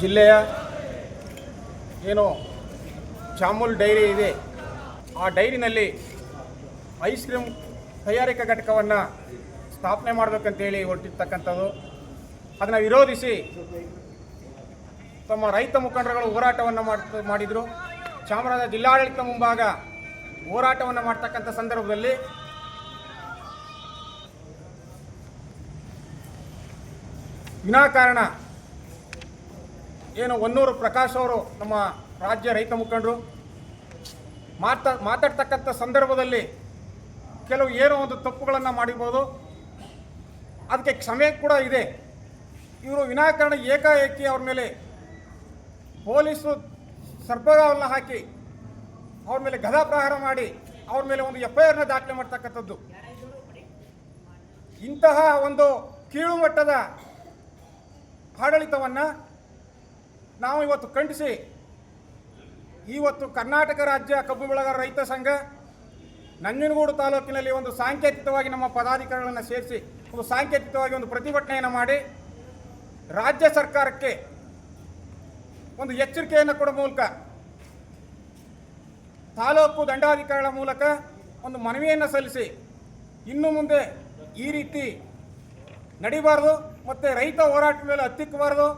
ಜಿಲ್ಲೆಯ ಏನು ಚಾಮುಲ್ ಡೈರಿ ಇದೆ. ಆ ಡೈರಿನಲ್ಲಿ ಐಸ್ ಕ್ರೀಮ್ ತಯಾರಿಕಾ ಘಟಕವನ್ನು ಸ್ಥಾಪನೆ ಮಾಡಬೇಕಂತೇಳಿ ಹೊರಟಿರ್ತಕ್ಕಂಥದ್ದು. ಅದನ್ನು ವಿರೋಧಿಸಿ ತಮ್ಮ ರೈತ ಮುಖಂಡರುಗಳು ಹೋರಾಟವನ್ನು ಮಾಡ್- ಮಾಡಿದರು. ಚಾಮರಾಜ ಜಿಲ್ಲಾಡಳಿತ ಮುಂಭಾಗ ಹೋರಾಟವನ್ನು ಮಾಡ್ತಕ್ಕಂಥ ಸಂದರ್ಭದಲ್ಲಿ ವಿನಾಕಾರಣ ಏನು ಹೊನ್ನೂರು ಪ್ರಕಾಶ್ ಅವರು ನಮ್ಮ ರಾಜ್ಯ ರೈತ ಮುಖಂಡರು. ಮಾತಾ, ಮಾತಾಡ್ತಕ್ಕಂಥ ಸಂದರ್ಭದಲ್ಲಿ ಕೆಲವು ಏನೋ ಒಂದು ತಪ್ಪುಗಳನ್ನು ಮಾಡಿರ್ಬೋದು. ಅದಕ್ಕೆ ಕ್ಷಮೆ ಕೂಡ ಇದೆ. ಇವರು ವಿನಾಕಾರಣ ಏಕಾಏಕಿ ಅವ್ರ ಮೇಲೆ ಪೊಲೀಸರು ಸರ್ಪಗಾವಲ್ಲ ಹಾಕಿ ಅವ್ರ ಮೇಲೆ ಗದಾ ಪ್ರಹಾರ ಮಾಡಿ ಅವ್ರ ಮೇಲೆ ಒಂದು ಎಫ್ ಐ ದಾಖಲೆ ಮಾಡ್ತಕ್ಕಂಥದ್ದು. ಇಂತಹ ಒಂದು ಕೀಳುಮಟ್ಟದ ಆಡಳಿತವನ್ನು ನಾವು ಇವತ್ತು ಖಂಡಿಸಿ, ಇವತ್ತು ಕರ್ನಾಟಕ ರಾಜ್ಯ ಕಬ್ಬು ಬೆಳೆಗಾರ ರೈತ ಸಂಘ, ನಂಜನಗೂಡು ತಾಲೂಕಿನಲ್ಲಿ ಒಂದು ಸಾಂಕೇತಿಕವಾಗಿ ನಮ್ಮ ಪದಾಧಿಕಾರಿಗಳನ್ನು ಸೇರಿಸಿ, ಒಂದು ಸಾಂಕೇತಿಕವಾಗಿ ಒಂದು ಪ್ರತಿಭಟನೆಯನ್ನು ಮಾಡಿ, ರಾಜ್ಯ ಸರ್ಕಾರಕ್ಕೆ ಒಂದು ಎಚ್ಚರಿಕೆಯನ್ನು ಕೊಡುವ ಮೂಲಕ, ತಾಲೂಕು ದಂಡಾಧಿಕಾರಿಗಳ ಮೂಲಕ ಒಂದು ಮನವಿಯನ್ನು ಸಲ್ಲಿಸಿ, ಇನ್ನು ಮುಂದೆ ಈ ರೀತಿ ನಡಿಬಾರ್ದು, ಮತ್ತು ರೈತ ಹೋರಾಟದ ಮೇಲೆ ಹತ್ತಿಕ್ಕಬಾರ್ದು.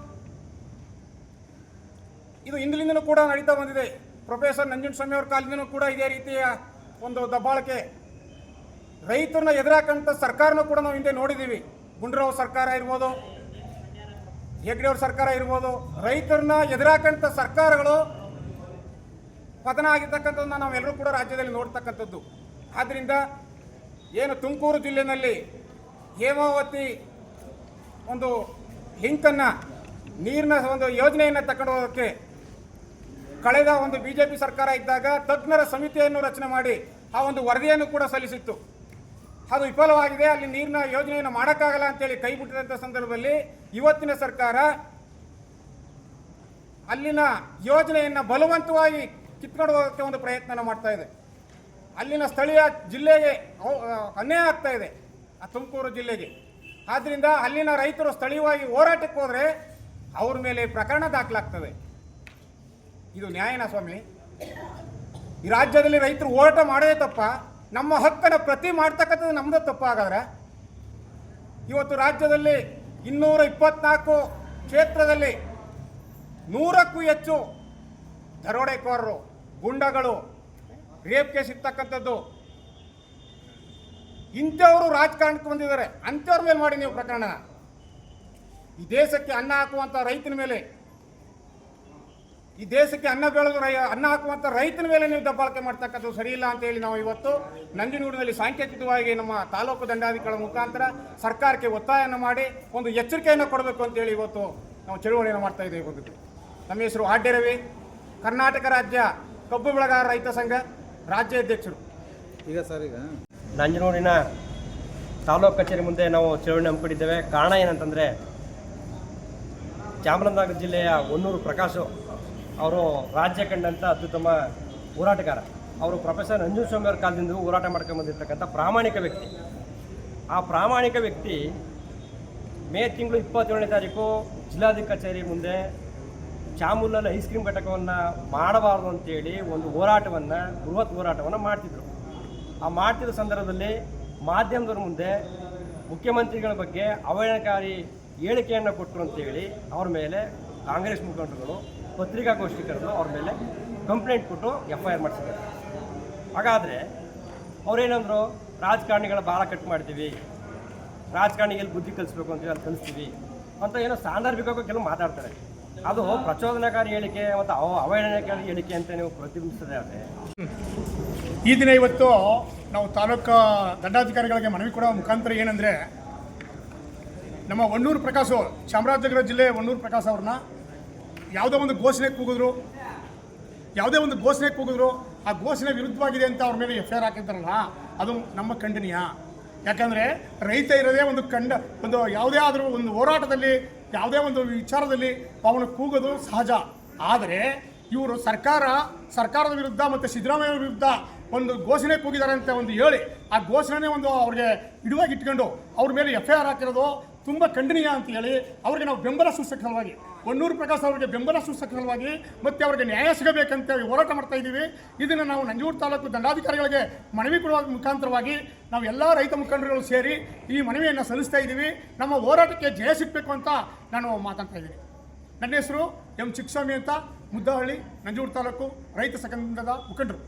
ಇದು ಹಿಂದಿನಿಂದಲೂ ಕೂಡ ನಡೀತಾ ಬಂದಿದೆ. ಪ್ರೊಫೆಸರ್ ನಂಜನಸ್ವಾಮಿ ಅವ್ರ ಕಾಲದಿಂದಲೂ ಕೂಡ ಇದೇ ರೀತಿಯ ಒಂದು ದಬ್ಬಾಳಿಕೆ. ರೈತರನ್ನ ಎದುರಾಕಂಥ ಸರ್ಕಾರನೂ ಕೂಡ ನಾವು ಹಿಂದೆ ನೋಡಿದ್ದೀವಿ ಗುಂಡ್ರಾವ್ ಸರ್ಕಾರ ಇರ್ಬೋದು ಹೆಗ್ಡೆ ಅವ್ರ ಸರ್ಕಾರ ಇರ್ಬೋದು, ರೈತರನ್ನ ಎದುರಾಕಂಥ ಸರ್ಕಾರಗಳು ಪತನ ಆಗಿರ್ತಕ್ಕಂಥದ್ದನ್ನ ನಾವೆಲ್ಲರೂ ಕೂಡ ರಾಜ್ಯದಲ್ಲಿ ನೋಡ್ತಕ್ಕಂಥದ್ದು. ಆದ್ದರಿಂದ ಏನು ತುಮಕೂರು ಜಿಲ್ಲೆಯಲ್ಲಿ ಹೇಮಾವತಿ ಒಂದು ಲಿಂಕನ್ನು ನೀರಿನ ಒಂದು ಯೋಜನೆಯನ್ನು ತಗೊಂಡು ಕಳೆದ ಒಂದು ಬಿ ಜೆ ಪಿ ಸರ್ಕಾರ ಇದ್ದಾಗ ತಜ್ಞರ ಸಮಿತಿಯನ್ನು ರಚನೆ ಮಾಡಿ ಆ ಒಂದು ವರದಿಯನ್ನು ಕೂಡ ಸಲ್ಲಿಸಿತ್ತು. ಅದು ವಿಫಲವಾಗಿದೆ. ಅಲ್ಲಿ ನೀರಿನ ಯೋಜನೆಯನ್ನು ಮಾಡೋಕ್ಕಾಗಲ್ಲ ಅಂತೇಳಿ ಕೈ ಬಿಟ್ಟಿದಂಥ ಸಂದರ್ಭದಲ್ಲಿ ಇವತ್ತಿನ ಸರ್ಕಾರ ಅಲ್ಲಿನ ಯೋಜನೆಯನ್ನು ಬಲವಂತವಾಗಿ ಕಿತ್ಕೊಂಡು ಹೋಗೋಕ್ಕೆ ಒಂದು ಪ್ರಯತ್ನ ಮಾಡ್ತಾ ಇದೆ. ಅಲ್ಲಿನ ಸ್ಥಳೀಯ ಜಿಲ್ಲೆಗೆ ಅನ್ಯಾಯ ಆಗ್ತಾ ಇದೆ. ಆ ತುಮಕೂರು ಜಿಲ್ಲೆಗೆ. ಆದ್ದರಿಂದ ಅಲ್ಲಿನ ರೈತರು ಸ್ಥಳೀಯವಾಗಿ ಹೋರಾಟಕ್ಕೆ ಹೋದರೆ ಅವ್ರ ಮೇಲೆ ಪ್ರಕರಣ ದಾಖಲಾಗ್ತದೆ. ಇದು ನ್ಯಾಯನ ಸ್ವಾಮಿ. ಈ ರಾಜ್ಯದಲ್ಲಿ ರೈತರು ಹೋರಾಟ ಮಾಡೋದೇ ತಪ್ಪ. ನಮ್ಮ ಹಕ್ಕನ್ನು ಪ್ರತಿ ಮಾಡ್ತಕ್ಕಂಥದ್ದು ನಮ್ಮದು ತಪ್ಪ ಹಾಗಾದ್ರೆ. ಇವತ್ತು ರಾಜ್ಯದಲ್ಲಿ ಇನ್ನೂರ ಇಪ್ಪತ್ನಾಲ್ಕು ಕ್ಷೇತ್ರದಲ್ಲಿ ನೂರಕ್ಕೂ ಹೆಚ್ಚು ದರೋಡೆಕೋರರು, ಗುಂಡಗಳು, ರೇಪ್ ಕೇಸ್ ಇರ್ತಕ್ಕಂಥದ್ದು. ಇಂಥವರು ರಾಜಕಾರಣಕ್ಕೆ ಬಂದಿದ್ದಾರೆ. ಅಂಥವ್ರ ಮೇಲೆ ಮಾಡಿ ನೀವು ಪ್ರಕರಣ. ಈ ದೇಶಕ್ಕೆ ಅನ್ನ ಹಾಕುವಂಥ ರೈತನ ಮೇಲೆ ಈ ದೇಶಕ್ಕೆ ಅನ್ನ ಬೆಳೆದು ರೈ ಅನ್ನ ಹಾಕುವಂಥ ರೈತನ ಮೇಲೆ ನೀವು ದಬ್ಬಾಳಿಕೆ ಮಾಡ್ತಕ್ಕಂಥದ್ದು ಸರಿಯಿಲ್ಲ ಇಲ್ಲ ಅಂತ ಹೇಳಿ ನಾವು ಇವತ್ತು ನಂಜನಗೂಡಿನಲ್ಲಿ ಸಾಂಕೇತಿಕವಾಗಿ ನಮ್ಮ ತಾಲೂಕು ದಂಡಾಧಿಕಾರಿಗಳ ಮುಖಾಂತರ ಸರ್ಕಾರಕ್ಕೆ ಒತ್ತಾಯವನ್ನು ಮಾಡಿ ಒಂದು ಎಚ್ಚರಿಕೆಯನ್ನು ಕೊಡಬೇಕು ಅಂತೇಳಿ ಇವತ್ತು ನಾವು ಚಳುವಳಿಯನ್ನು ಮಾಡ್ತಾ ಇದ್ದೇವೆ ಬಂದಿದ್ದು ನಮ್ಮ ಹೆಸರು ಆಡ್ಯ ರವಿ ಕರ್ನಾಟಕ ರಾಜ್ಯ ಕಬ್ಬು ಬೆಳೆಗಾರ ರೈತ ಸಂಘ ರಾಜ್ಯ ಅಧ್ಯಕ್ಷರು ಈಗ ಸರ್ ಈಗ? ನಂಜನೂರಿನ ತಾಲೂಕು ಕಚೇರಿ ಮುಂದೆ ನಾವು ಚಳುವಳಿ ಹಮ್ಮಿಕೊಂಡಿದ್ದೇವೆ. ಕಾರಣ ಏನಂತಂದರೆ ಚಾಮರಾಜನಗರ ಜಿಲ್ಲೆಯ ಒನ್ನೂರು ಪ್ರಕಾಶು ಅವರು ರಾಜ್ಯ ಕಂಡಂಥ ಅತ್ಯುತ್ತಮ ಹೋರಾಟಗಾರ. ಅವರು ಪ್ರೊಫೆಸರ್ ನಂಜುಸ್ವಾಮಿ ಅವ್ರ ಕಾಲದಿಂದ ಹೋರಾಟ ಮಾಡ್ಕೊಂಡು ಬಂದಿರತಕ್ಕಂಥ ಪ್ರಾಮಾಣಿಕ ವ್ಯಕ್ತಿ. ಆ ಪ್ರಾಮಾಣಿಕ ವ್ಯಕ್ತಿ ಮೇ ತಿಂಗಳು ಇಪ್ಪತ್ತೇಳನೇ ತಾರೀಕು ಜಿಲ್ಲಾಧಿಕಾರಿ ಕಚೇರಿ ಮುಂದೆ ಚಾಮುಲ್ಲಲ್ಲಿ ಐಸ್ ಕ್ರೀಮ್ ಘಟಕವನ್ನು ಮಾಡಬಾರ್ದು ಅಂತೇಳಿ ಒಂದು ಹೋರಾಟವನ್ನು, ಬೃಹತ್ ಹೋರಾಟವನ್ನು ಮಾಡ್ತಿದ್ರು. ಆ ಮಾಡ್ತಿದ್ದ ಸಂದರ್ಭದಲ್ಲಿ ಮಾಧ್ಯಮದವ್ರ ಮುಂದೆ ಮುಖ್ಯಮಂತ್ರಿಗಳ ಬಗ್ಗೆ ಅವಹೇಳನಕಾರಿ ಹೇಳಿಕೆಯನ್ನು ಕೊಟ್ಟರು ಅಂತೇಳಿ ಅವ್ರ ಮೇಲೆ ಕಾಂಗ್ರೆಸ್ ಮುಖಂಡರುಗಳು ಪತ್ರಿಕಾಗೋಷ್ಠಿ ಕರೆದು ಅವ್ರ ಮೇಲೆ ಕಂಪ್ಲೇಂಟ್ ಕೊಟ್ಟು ಎಫ್ ಐ ಆರ್ ಮಾಡಿಸಿದ್ದಾರೆ. ಹಾಗಾದರೆ ಅವರೇನಂದ್ರು, ರಾಜಕಾರಣಿಗಳ ಭಾಳ ಕಟ್ ಮಾಡ್ತೀವಿ ರಾಜಕಾರಣಿಗೆ ಬುದ್ಧಿ ಕಲಿಸ್ಬೇಕು ಅಂತೇಳಿ ಅಲ್ಲಿ ಕಲಿಸ್ತೀವಿ ಅಂತ ಏನೋ ಸಾಂದರ್ಭಿಕವಾಗಿ ಕೆಲವು ಮಾತಾಡ್ತಾರೆ. ಅದು ಪ್ರಚೋದನಕಾರಿ ಹೇಳಿಕೆ ಮತ್ತು ಅವ, ಅವಹೇಳನಕಾರಿ ಹೇಳಿಕೆ ಅಂತ ನೀವು ಪ್ರತಿಬಿಂಬಿಸ್ತದೆ ಆದರೆ ಈ ದಿನ ಇವತ್ತು ನಾವು ತಾಲೂಕು ದಂಡಾಧಿಕಾರಿಗಳಿಗೆ ಮನವಿ ಕೊಡೋ ಮುಖಾಂತರ ಏನಂದರೆ ನಮ್ಮ ಒಣ್ಣೂರು ಪ್ರಕಾಶ್ ಚಾಮರಾಜನಗರ ಜಿಲ್ಲೆ ಒಣ್ಣೂರು ಪ್ರಕಾಶ್ ಅವ್ರನ್ನ ಯಾವುದೋ ಒಂದು ಘೋಷಣೆ ಕೂಗಿದ್ರು. ಯಾವುದೇ ಒಂದು ಘೋಷಣೆ ಕೂಗಿದ್ರು, ಆ ಘೋಷಣೆ ವಿರುದ್ಧವಾಗಿದೆ ಅಂತ ಅವ್ರ ಮೇಲೆ ಎಫ್ ಐ ಆರ್ ಹಾಕಿರ್ತಾರಲ್ಲ, ಅದು ನಮ್ಮ ಖಂಡನೀಯ. ಯಾಕಂದರೆ ರೈತ ಇರೋದೇ ಒಂದು ಕಂಡ ಒಂದು ಯಾವುದೇ ಆದರೂ ಒಂದು ಹೋರಾಟದಲ್ಲಿ, ಯಾವುದೇ ಒಂದು ವಿಚಾರದಲ್ಲಿ ಅವನು ಕೂಗೋದು ಸಹಜ. ಆದರೆ ಇವರು ಸರ್ಕಾರ, ಸರ್ಕಾರದ ವಿರುದ್ಧ ಮತ್ತು ಸಿದ್ದರಾಮಯ್ಯ ವಿರುದ್ಧ ಒಂದು ಘೋಷಣೆ ಕೂಗಿದ್ದಾರೆ ಅಂತ ಒಂದು ಹೇಳಿ, ಆ ಘೋಷಣೆ ಒಂದು ಅವ್ರಿಗೆ ಇಡುವಾಗಿ ಇಟ್ಕೊಂಡು ಅವ್ರ ಮೇಲೆ ಎಫ್ ಐ ಆರ್ ಹಾಕಿರೋದು ತುಂಬ ಖಂಡನೀಯ ಅಂತ ಹೇಳಿ ಅವ್ರಿಗೆ ನಾವು ಬೆಂಬಲ ಸೂಚಕವಾಗಿ ಹೊನ್ನೂರು ಪ್ರಕಾಶ್ ಅವರಿಗೆ ಬೆಂಬಲ ಸೂಚಕ ಸಲುವಾಗಿ ಮತ್ತು ಅವರಿಗೆ ನ್ಯಾಯ ಸಿಗಬೇಕಂತ ಹೋರಾಟ ಮಾಡ್ತಾ ಇದ್ದೀವಿ. ಇದನ್ನು ನಾವು ನಂಜೂರು ತಾಲೂಕು ದಂಡಾಧಿಕಾರಿಗಳಿಗೆ ಮನವಿ ಕೊಡುವ ಮುಖಾಂತರವಾಗಿ ನಾವು ಎಲ್ಲ ರೈತ ಮುಖಂಡರುಗಳು ಸೇರಿ ಈ ಮನವಿಯನ್ನು ಸಲ್ಲಿಸ್ತಾ ಇದ್ದೀವಿ. ನಮ್ಮ ಹೋರಾಟಕ್ಕೆ ಜಯ ಸಿಗಬೇಕು ಅಂತ ನಾನು ಮಾತಾಡ್ತಾ ಇದ್ದೀನಿ. ನನ್ನ ಹೆಸರು ಎಂ ಚಿಕ್ಕಸ್ವಾಮಿ ಅಂತ ಮುದ್ದಹಳ್ಳಿ ನಂಜೂರು ತಾಲೂಕು ರೈತ ಸಂಘದ ಮುಖಂಡರು.